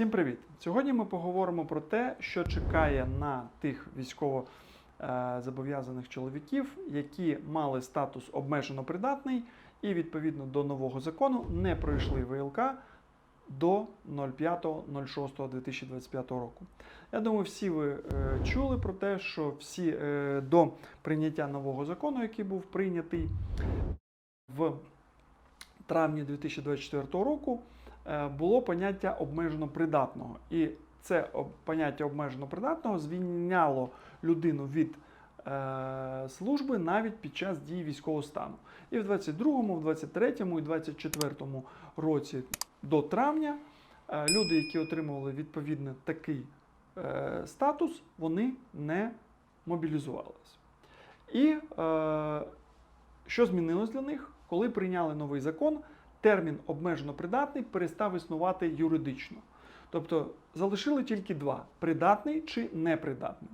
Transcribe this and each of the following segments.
Всім привіт! Сьогодні ми поговоримо про те, що чекає на тих військово е, зобов'язаних чоловіків, які мали статус обмежено придатний і відповідно до нового закону не пройшли ВЛК до 05.06.2025 року. Я думаю, всі ви е, чули про те, що всі е, до прийняття нового закону, який був прийнятий в травні 2024 року, було поняття обмежено придатного. І це поняття обмежено придатного звільняло людину від е, служби навіть під час дії військового стану. І в 22-му, в 23-му і 24-му році до травня е, люди, які отримували відповідно такий е, статус, вони не мобілізувалися. І е, що змінилось для них? Коли прийняли новий закон, термін обмежено придатний перестав існувати юридично. Тобто залишили тільки два: придатний чи непридатний.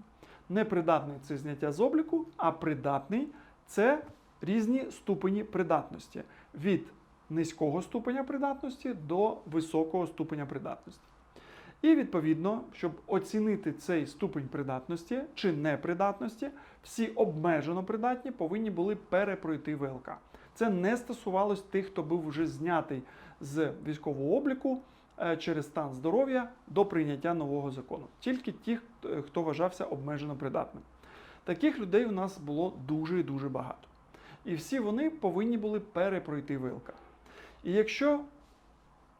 Непридатний це зняття з обліку, а придатний це різні ступені придатності від низького ступеня придатності до високого ступеня придатності. І відповідно, щоб оцінити цей ступень придатності чи непридатності, всі обмежено придатні повинні були перепройти ВЛК. Це не стосувалось тих, хто був вже знятий з військового обліку е, через стан здоров'я до прийняття нового закону. Тільки ті, хто- хто вважався обмежено придатним. Таких людей у нас було дуже і дуже багато. І всі вони повинні були перепройти ВЛК. І якщо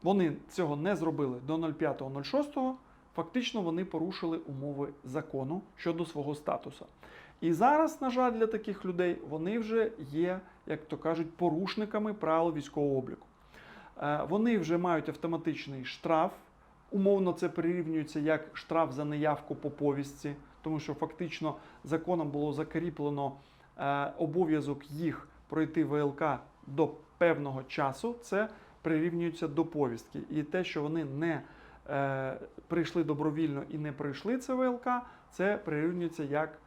вони цього не зробили до 05.06, фактично вони порушили умови закону щодо свого статусу. І зараз, на жаль, для таких людей вони вже є, як то кажуть, порушниками правил військового обліку. Е, Вони вже мають автоматичний штраф. Умовно це прирівнюється як штраф за неявку по повістці, тому що фактично законом було закріплено е, обов'язок їх пройти ВЛК до певного часу. Це прирівнюється до повістки. І те, що вони не е, прийшли добровільно і не пройшли це ВЛК, це прирівнюється як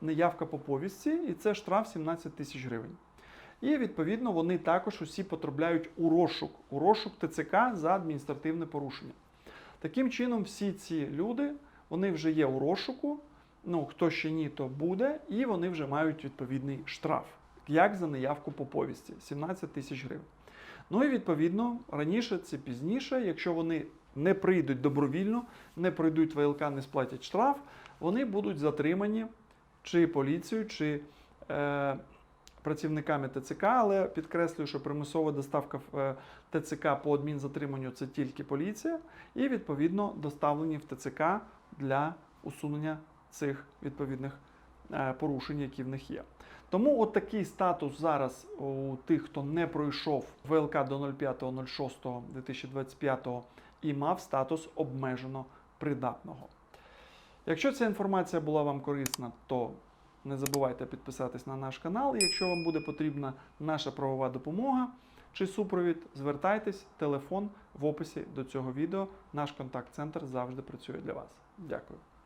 неявка по повістці, і це штраф 17 тисяч гривень. І відповідно вони також усі потрапляють у розшук, у розшук ТЦК за адміністративне порушення. Таким чином, всі ці люди вони вже є у розшуку. Ну, хто ще ні, то буде, і вони вже мають відповідний штраф, як за неявку по повісті 17 тисяч гривень. Ну і відповідно, раніше це пізніше, якщо вони не прийдуть добровільно, не пройдуть ВЛК, не сплатять штраф, вони будуть затримані чи поліцією, чи е, працівниками ТЦК, але підкреслюю, що примусова доставка в е, ТЦК по адмінзатриманню це тільки поліція, і відповідно доставлені в ТЦК для усунення цих відповідних порушень, які в них є. Тому от такий статус зараз у тих, хто не пройшов ВЛК до 05.06.2025 і мав статус обмежено придатного. Якщо ця інформація була вам корисна, то не забувайте підписатись на наш канал. Якщо вам буде потрібна наша правова допомога чи супровід, звертайтесь, телефон в описі до цього відео. Наш контакт-центр завжди працює для вас. Дякую.